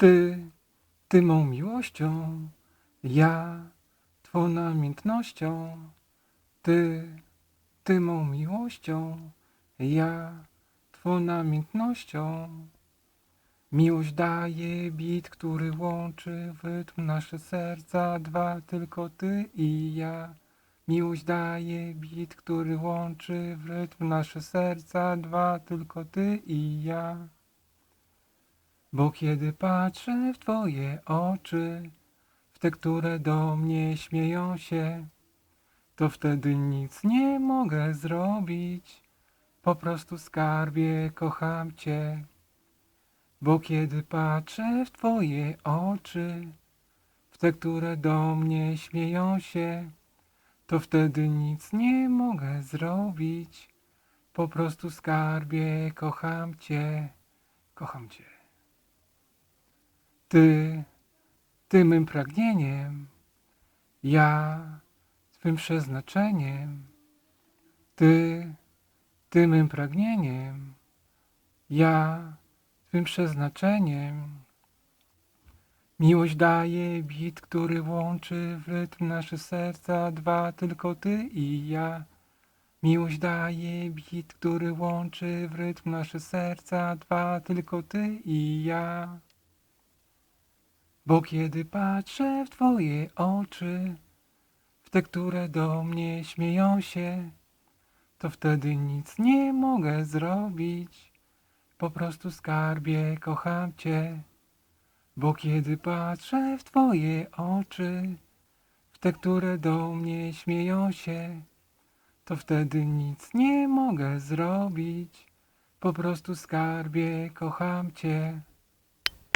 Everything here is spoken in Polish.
Ty, ty mą miłością, ja twą namiętnością. Ty, ty mą miłością, ja twą namiętnością. Miłość daje bit, który łączy w rytm nasze serca, dwa tylko ty i ja. Miłość daje bit, który łączy w rytm nasze serca, dwa tylko ty i ja. Bo kiedy patrzę w Twoje oczy, w te, które do mnie śmieją się, to wtedy nic nie mogę zrobić. Po prostu skarbie kocham Cię. Bo kiedy patrzę w Twoje oczy, w te, które do mnie śmieją się, to wtedy nic nie mogę zrobić. Po prostu skarbie kocham Cię, kocham Cię. Ty, Ty mym pragnieniem, ja Twym przeznaczeniem. Ty, Ty mym pragnieniem, ja Twym przeznaczeniem. Miłość daje bit, który łączy w rytm nasze serca, dwa tylko Ty i ja. Miłość daje bit, który łączy w rytm nasze serca, dwa tylko Ty i ja. Bo kiedy patrzę w Twoje oczy, w te, które do mnie śmieją się, to wtedy nic nie mogę zrobić. Po prostu skarbie kocham Cię. Bo kiedy patrzę w Twoje oczy, w te, które do mnie śmieją się, to wtedy nic nie mogę zrobić. Po prostu skarbie kocham Cię.